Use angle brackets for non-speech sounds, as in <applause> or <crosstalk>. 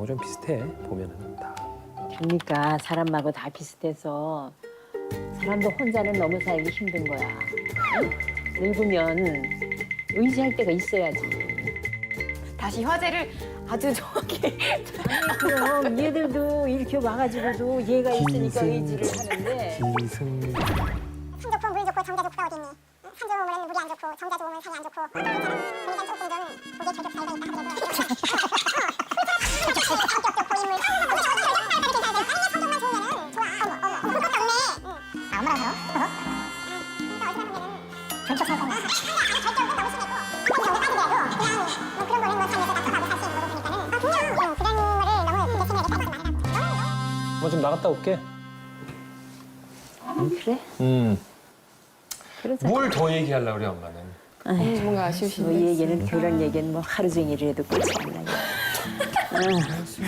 사람하고 좀 비슷해 보면은 다. 그러니까 사람하고 다 비슷해서 사람도 혼자는 너무 살기 힘든 거야. 응? 늙으면 의지할 때가 있어야지. 다시 화제를 아주 정확히 그럼 얘들도 이렇게 와가지고도 얘가 있으니까 의지를 하는데 기승 산 좋고 물 좋고 정자 좋고가 어디 있니? 산 좋으면 물이 안 좋고 정자 좋으면 산이 안 좋고 조금 좀 아 엄마라서? 어? 어디 가면은 전적 살상이야. 아니 절대 없는 너무 심했고 아니 정도 따지더라도 그냥 뭐 그런 거는 뭐 삶에서 닥쳐가고 살수 있는 거고 그러니까는 아 그냥 응, 그런 거를 너무 근데 심하게 따지지 말아라. 엄마 좀 나갔다 올게. 그래? 음. 그러자. 뭘 더 얘기하려고 그래 엄마는. 음, 뭔가 뭐 아쉬우신데. 이 얘기는 그런 얘기는 뭐 하루 종일 해도 끝이 안 나요. <laughs>